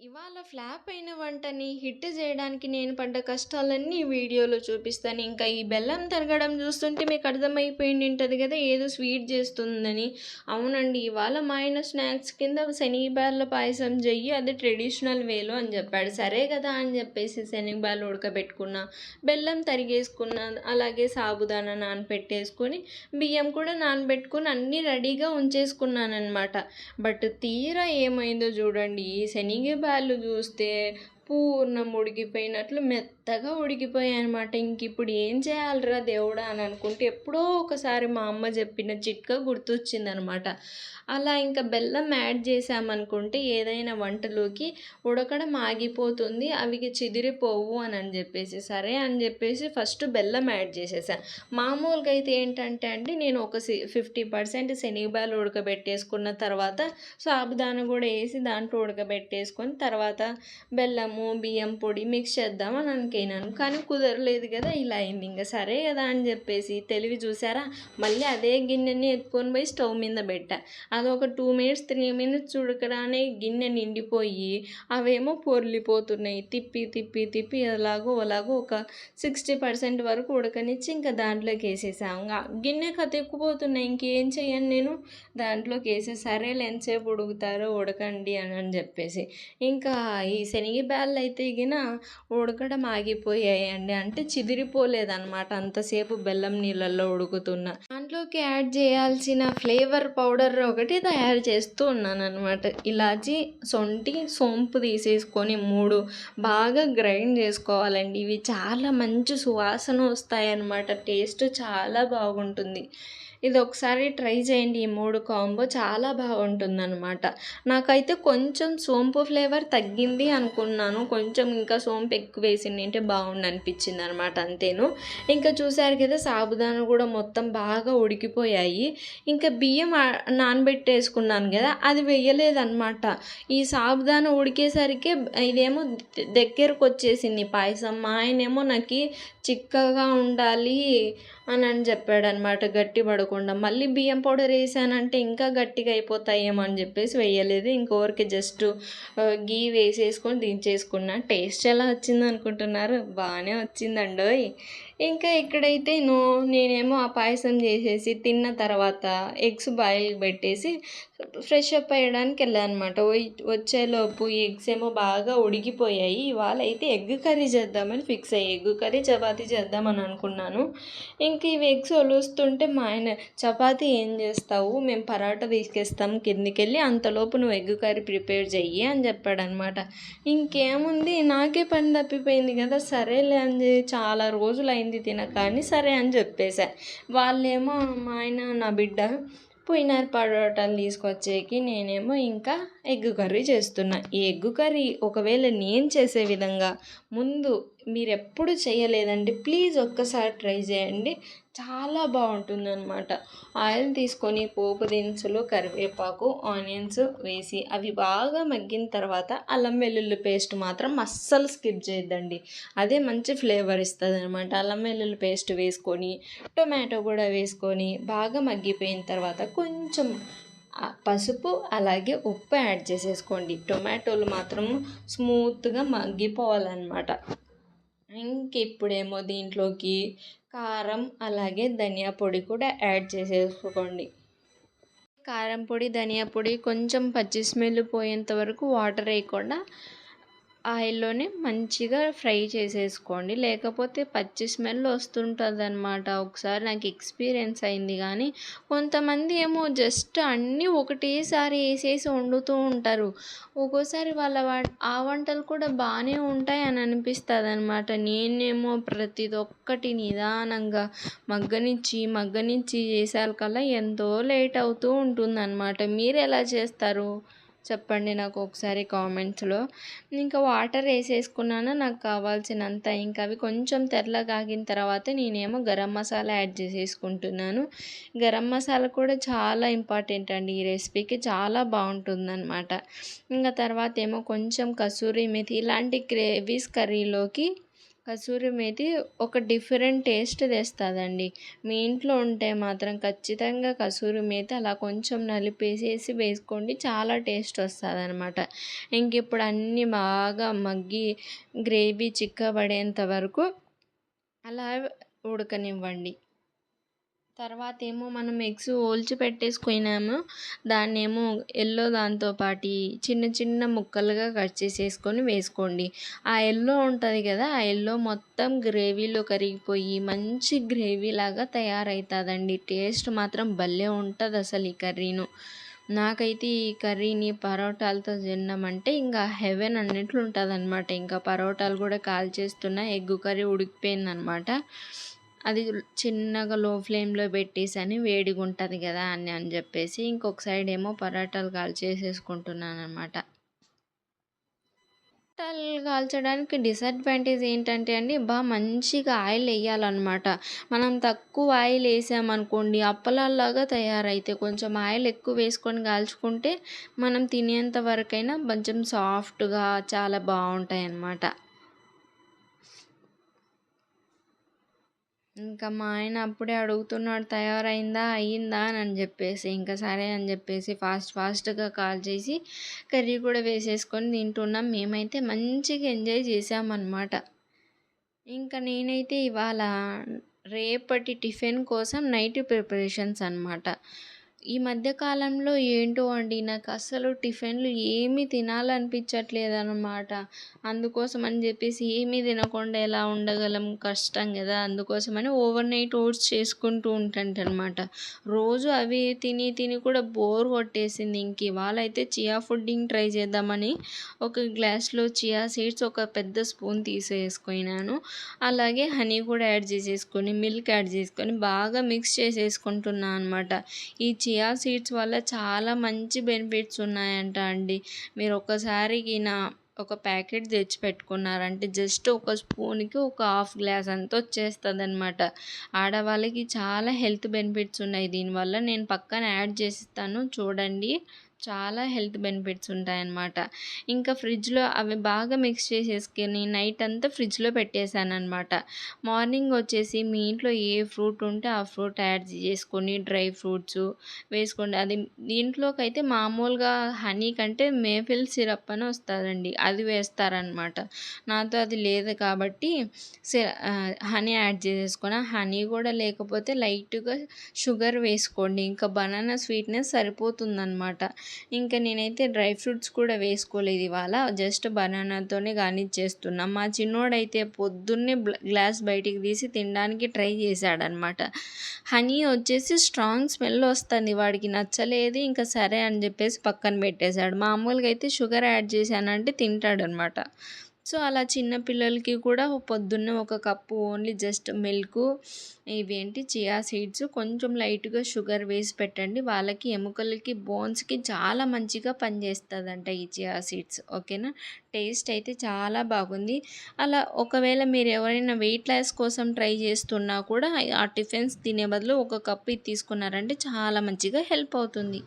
ఇవాళ ఫ్లాప్ అయిన వంటని హిట్ చేయడానికి నేను పడ్డ కష్టాలన్నీ ఈ వీడియోలో చూపిస్తాను. ఇంకా ఈ బెల్లం తరగడం చూస్తుంటే మీకు అర్థమైపోయింది ఉంటుంది కదా ఏదో స్వీట్ చేస్తుందని. అవునండి ఇవాళ మా ఆయన స్నాక్స్ కింద శనిబార్ల పాయసం చెయ్యి అది ట్రెడిషనల్ వేలో అని చెప్పాడు. సరే కదా అని చెప్పేసి శనిబార్లు ఉడకబెట్టుకున్న బెల్లం తరిగేసుకున్న అలాగే సాబుదానా నానబెట్టేసుకొని బియ్యం కూడా నానబెట్టుకుని అన్నీ రెడీగా ఉంచేసుకున్నానమాట బట్ తీరా ఏమైందో చూడండి ఈ శనగబాలు చూస్తే పూర్ణం ఉడికిపోయినట్లు మెత్తగా ఉడికిపోయాయి అనమాట ఇంక ఇప్పుడు ఏం చేయాలిరా దేవుడా అని అనుకుంటే ఎప్పుడో ఒకసారి మా అమ్మ చెప్పిన చిట్కా గుర్తొచ్చిందనమాట అలా ఇంకా బెల్లం యాడ్ చేసామనుకుంటే ఏదైనా వంటలోకి ఉడకడం ఆగిపోతుంది అవి చిదిరిపోవు అని అని చెప్పేసి సరే అని చెప్పేసి ఫస్ట్ బెల్లం యాడ్ చేసేసాను మామూలుగా అయితే ఏంటంటే అండి నేను ఒక ఫిఫ్టీ పర్సెంట్ శనగబాలు ఉడకబెట్టేసుకున్న తర్వాత సాబుదానా కూడా వేసి దాంట్లో ఉడకబెట్టేసుకొని తర్వాత బెల్లం బెల్లము బియ్యం పొడి మిక్స్ చేద్దాం అని అనుకున్నాను. కానీ కుదరలేదు కదా ఇలా అయింది. ఇంకా సరే కదా అని చెప్పేసి తెలివి చూసారా? మళ్ళీ అదే గిన్నెని ఎత్తుకొని పోయి స్టవ్ మీద పెట్టా. అది ఒక టూ మినిట్స్ త్రీ మినిట్స్ ఉడకడానే గిన్నె నిండిపోయి అవేమో పొర్లిపోతున్నాయి. తిప్పి తిప్పి తిప్పి ఎలాగో అలాగో ఒక సిక్స్టీ పర్సెంట్ వరకు ఉడకనిచ్చి ఇంకా దాంట్లోకి వేసేసాం. ఇంకా గిన్నె కతెక్కుపోతున్నాయి ఇంకేం చేయను నేను? దాంట్లోకి వేసే సరేలే ఎంతసేపు ఉడుకుతారో ఉడకండి అని అని చెప్పేసి. ఇంకా ఈ శనగ బ్యాళ్ళు అయితే గిన ఉడకడం ఆగిపోయాయండి. అంటే చిదిరిపోలేదన్నమాట అంతసేపు బెల్లం నీళ్ళల్లో ఉడుకుతున్న. దాంట్లోకి యాడ్ చేయాల్సిన ఫ్లేవర్ పౌడర్ ఒకటి తయారు చేస్తూ ఉన్నాను అనమాట ఇలాచి సొంటి సోంపు తీసేసుకొని మూడు బాగా గ్రైండ్ చేసుకోవాలండి. ఇవి చాలా మంచి సువాసన వస్తాయన్నమాట. టేస్ట్ చాలా బాగుంటుంది. ఇది ఒకసారి ట్రై చేయండి. ఈ మూడు కాంబో చాలా బాగుంటుంది అనమాట నాకైతే కొంచెం సోంపు ఫ్లేవర్ తగ్గింది అనుకున్నాను. కొంచెం ఇంకా సోంపు ఎక్కువ వేసింది అంటే బాగుండు అనిపించింది అనమాట అంతేను. ఇంకా చూసారు కదా సాబుదానా కూడా మొత్తం బాగా ఉడికిపోయాయి. ఇంకా బియ్యం నానబెట్టేసుకున్నాను కదా అది వేయలేదన్నమాట. ఈ సాబుదాన ఉడికేసరికి ఇదేమో దగ్గరకు వచ్చేసింది పాయసం. మా ఆయనేమో నాకు చిక్కగా ఉండాలి అని అని చెప్పాడనమాట గట్టి పడకుండా. మళ్ళీ బియ్యం పౌడర్ వేసానంటే ఇంకా గట్టిగా అయిపోతాయేమో అని చెప్పేసి వేయలేదు. ఇంకోరికి జస్ట్ గీ వేసేసుకొని దించేసుకున్నా. టేస్ట్ ఎలా వచ్చింది అనుకుంటున్నారు బాగానే వచ్చిందండోయ్. ఇంకా ఇక్కడైతే నో నేనేమో ఆ పాయసం చేసేసి తిన్న తర్వాత ఎగ్స్ బాయిల్ పెట్టేసి ఫ్రెష్ అప్ అయ్యడానికి వెళ్ళాను అనమాట వచ్చేలోపు ఎగ్స్ ఏమో బాగా ఉడికిపోయాయి. ఇవాళ అయితే ఎగ్ కర్రీ చేద్దామని ఫిక్స్ అయ్యి ఎగ్ కర్రీ చపాతీ చేద్దామని అనుకున్నాను. ఇంక ఇవి ఎగ్స్ ఒలుస్తుంటే మా ఆయన చపాతీ ఏం చేస్తావు? మేము పరాటా తీసుకెస్తాం కిందికి వెళ్ళి అంతలోపు నువ్వు ఎగ్ కర్రీ ప్రిపేర్ చెయ్యి అని చెప్పాడనమాట. ఇంకేముంది నాకే పని తప్పిపోయింది కదా సరేలే అని చాలా రోజులు పోయింది తినక అని సరే అని చెప్పేశా వాళ్ళేమో మా ఆయన నా బిడ్డ పోయినారు పరోటాలు తీసుకొచ్చేకి నేనేమో ఇంకా ఎగ్ కర్రీ చేస్తున్నా. ఈ ఎగ్ కర్రీ ఒకవేళ నేను చేసే విధంగా ముందు మీరు ఎప్పుడు చేయలేదండి ప్లీజ్ ఒక్కసారి ట్రై చేయండి. చాలా బాగుంటుంది అనమాట ఆయిల్ తీసుకొని పోపు దినుసులు కరివేపాకు ఆనియన్స్ వేసి అవి బాగా మగ్గిన తర్వాత అల్లం వెల్లుల్లి పేస్ట్ మాత్రం అస్సలు స్కిప్ చేయొద్దండి. అదే మంచి ఫ్లేవర్ ఇస్తుంది అనమాట అల్లం వెల్లుల్లి పేస్ట్ వేసుకొని టొమాటో కూడా వేసుకొని బాగా మగ్గిపోయిన తర్వాత కొంచెం పసుపు అలాగే ఉప్పు యాడ్ చేసేసుకోండి. టొమాటోలు మాత్రం స్మూత్గా మగ్గిపోవాలన్నమాట. ఇంక ఇప్పుడేమో దీంట్లోకి కారం అలాగే ధనియా పొడి కూడా యాడ్ చేసేసుకోండి. కారం పొడి ధనియా పొడి కొంచెం పచ్చి స్మెల్ పోయేంత వరకు వాటర్ వేయకుండా ఆయిల్లోనే మంచిగా ఫ్రై చేసేసుకోండి. లేకపోతే పచ్చి స్మెల్ వస్తుంటుంది అనమాట ఒకసారి నాకు ఎక్స్పీరియన్స్ అయింది కానీ కొంతమంది ఏమో జస్ట్ అన్నీ ఒకటేసారి వేసేసి వండుతూ ఉంటారు. ఒక్కోసారి వాళ్ళ ఆ వంటలు కూడా బాగానే ఉంటాయి అని అనిపిస్తుంది అనమాట నేనేమో ప్రతి ఒక్కటి నిదానంగా మగ్గనిచ్చి మగ్గనిచ్చి చేసాకల్లా ఎంతో లేట్ అవుతూ ఉంటుంది అనమాట మీరు ఎలా చేస్తారు? చెప్పండి నాకు ఒకసారి కామెంట్స్లో. ఇంకా వాటర్ వేసేసుకున్నాను? నాకు కావాల్సినంత. ఇంకా అవి కొంచెం తెల్లగా తర్వాత నేనేమో గరం మసాలా యాడ్ చేసేసుకుంటున్నాను. గరం మసాలా కూడా చాలా ఇంపార్టెంట్ అండి. ఈ రెసిపీకి చాలా బాగుంటుందన్నమాట. ఇంకా తర్వాత ఏమో కొంచెం కసూరి మెతి ఇలాంటి గ్రేవీస్ కర్రీలోకి కసూరి మేతి ఒక డిఫరెంట్ టేస్ట్ తెస్తుందండి. మీ ఇంట్లో ఉంటే మాత్రం ఖచ్చితంగా కసూరి మేతి అలా కొంచెం నలిపేసేసి వేసుకోండి చాలా టేస్ట్ వస్తుంది అనమాట ఇంక ఇప్పుడు అన్నీ బాగా మగ్గి గ్రేవీ చిక్కబడేంత వరకు అలా ఉడకనివ్వండి. తర్వాత ఏమో మనం ఎగ్స్ ఓల్చి పెట్టేసుకున్నాము. దాన్ని ఏమో ఎల్లో దాంతో పాటి చిన్న చిన్న ముక్కలుగా కట్ చేసేసుకొని వేసుకోండి. ఆ ఎల్లో ఉంటుంది కదా ఆ ఎల్లో మొత్తం గ్రేవీలో కరిగిపోయి మంచి గ్రేవీ లాగా తయారవుతుందండి టేస్ట్ మాత్రం భలే ఉంటుంది అసలు ఈ కర్రీను. నాకైతే ఈ కర్రీని పరోటాలతో తిన్నామంటే ఇంకా హెవెన్ అన్నట్లు ఉంటుంది అనమాట ఇంకా పరోటాలు కూడా కాల్ చేస్తున్నా ఎగ్గు కర్రీ ఉడికిపోయిందనమాట అది చిన్నగా లో ఫ్లేమ్లో పెట్టేసని వేడిగా ఉంటుంది కదా అని అని చెప్పేసి ఇంకొక సైడ్ ఏమో పరాటాలు కాల్చేసేసుకుంటున్నాను అనమాట పరాటాలు కాల్చడానికి డిసడ్వాంటేజ్ ఏంటంటే అండి బాగా మంచిగా ఆయిల్ వేయాలన్నమాట. మనం తక్కువ ఆయిల్ వేసామనుకోండి అప్పలాల్లాగా తయారైతే కొంచెం ఆయిల్ ఎక్కువ వేసుకొని కాల్చుకుంటే మనం తినేంత వరకైనా కొంచెం సాఫ్ట్గా చాలా బాగుంటాయి అన్నమాట ఇంకా మా ఆయన అప్పుడే అడుగుతున్నాడు తయారైందా? అయ్యిందా? అని చెప్పేసి ఇంకా సరే అని చెప్పేసి ఫాస్ట్ ఫాస్ట్గా కాల్ చేసి కర్రీ కూడా వేసేసుకొని తింటున్నాం. మేమైతే మంచిగా ఎంజాయ్ చేసామన్నమాట ఇంకా నేనైతే ఇవాళ రేపటి టిఫిన్ కోసం నైట్ ప్రిపరేషన్స్ అనమాట ఈ మధ్య కాలంలో ఏంటో అండి నాకు అసలు టిఫిన్లు ఏమీ తినాలనిపించట్లేదు అనమాట అందుకోసం అని చెప్పేసి ఏమీ తినకుండా ఎలా ఉండగలం కష్టం కదా అందుకోసమని ఓవర్ నైట్ ఓట్స్ చేసుకుంటూ ఉంటాంట రోజు అవి తిని తిని కూడా బోర్ కొట్టేసింది ఇంక. ఇవాళ అయితే చియా ఫుడ్డింగ్ ట్రై చేద్దామని ఒక గ్లాస్లో చియా సీడ్స్ ఒక పెద్ద స్పూన్ తీసేసుకున్నాను. అలాగే హనీ కూడా యాడ్ చేసేసుకొని మిల్క్ యాడ్ చేసుకొని బాగా మిక్స్ చేసేసుకుంటున్నాను అనమాట ఈ చియా సీడ్స్ వల్ల చాలా మంచి బెనిఫిట్స్ ఉన్నాయంట అండి. మీరు ఒక్కసారి నా ఒక ప్యాకెట్ తెచ్చి పెట్టుకున్నారంటే జస్ట్ ఒక స్పూన్కి ఒక హాఫ్ గ్లాస్ అంతా వచ్చేస్తుంది అనమాట ఆడవాళ్ళకి చాలా హెల్త్ బెనిఫిట్స్ ఉన్నాయి. దీనివల్ల నేను పక్కన యాడ్ చేసిస్తాను చూడండి. చాలా హెల్త్ బెనిఫిట్స్ ఉంటాయన్నమాట. ఇంకా ఫ్రిడ్జ్లో అవి బాగా మిక్స్ చేసేసుకొని నైట్ అంతా ఫ్రిడ్జ్లో పెట్టేశాను అనమాట మార్నింగ్ వచ్చేసి మీ ఇంట్లో ఏ ఫ్రూట్ ఉంటే ఆ ఫ్రూట్ యాడ్ చేసుకొని డ్రై ఫ్రూట్స్ వేసుకోండి. అది దీంట్లోకైతే మామూలుగా హనీ కంటే మేఫిల్ సిరప్ అని వస్తుందండి. అది వేస్తారనమాట నాతో అది లేదు కాబట్టి హనీ యాడ్ చేసేసుకొని హనీ కూడా లేకపోతే లైట్గా షుగర్ వేసుకోండి. ఇంకా బనానా స్వీట్నెస్ సరిపోతుందన్నమాట. ఇంకా నేనైతే డ్రై ఫ్రూట్స్ కూడా వేసుకోలేదు ఇవాళ జస్ట్ బనానాతోనే చేస్తున్నాం మా చిన్నోడైతే పొద్దున్నే గ్లాస్ బయటికి తీసి తినడానికి ట్రై చేశాడనమాట. హనీ వచ్చేసి స్ట్రాంగ్ స్మెల్ వస్తుంది వాడికి నచ్చలేదు ఇంకా సరే అని చెప్పేసి పక్కన పెట్టేశాడు. మామూలుగా అయితే షుగర్ యాడ్ చేశానంటే తింటాడనమాట. సో అలా చిన్న పిల్లలకి కూడా పొద్దున్న ఒక కప్పు ఓన్లీ జస్ట్ మిల్క్ ఇవేంటి చియా సీడ్స్ కొంచెం లైట్గా షుగర్ వేసి పెట్టండి. వాళ్ళకి ఎముకలకి బోన్స్కి చాలా మంచిగా పనిచేస్తుందంట ఈ చియా సీడ్స్ ఓకేనా? టేస్ట్ అయితే చాలా బాగుంది. అలా ఒకవేళ మీరు ఎవరైనా వెయిట్ లాస్ కోసం ట్రై చేస్తున్నా కూడా ఆ టిఫిన్స్ తినే బదులు ఒక కప్పు ఇది తీసుకున్నారంటే చాలా మంచిగా హెల్ప్ అవుతుంది.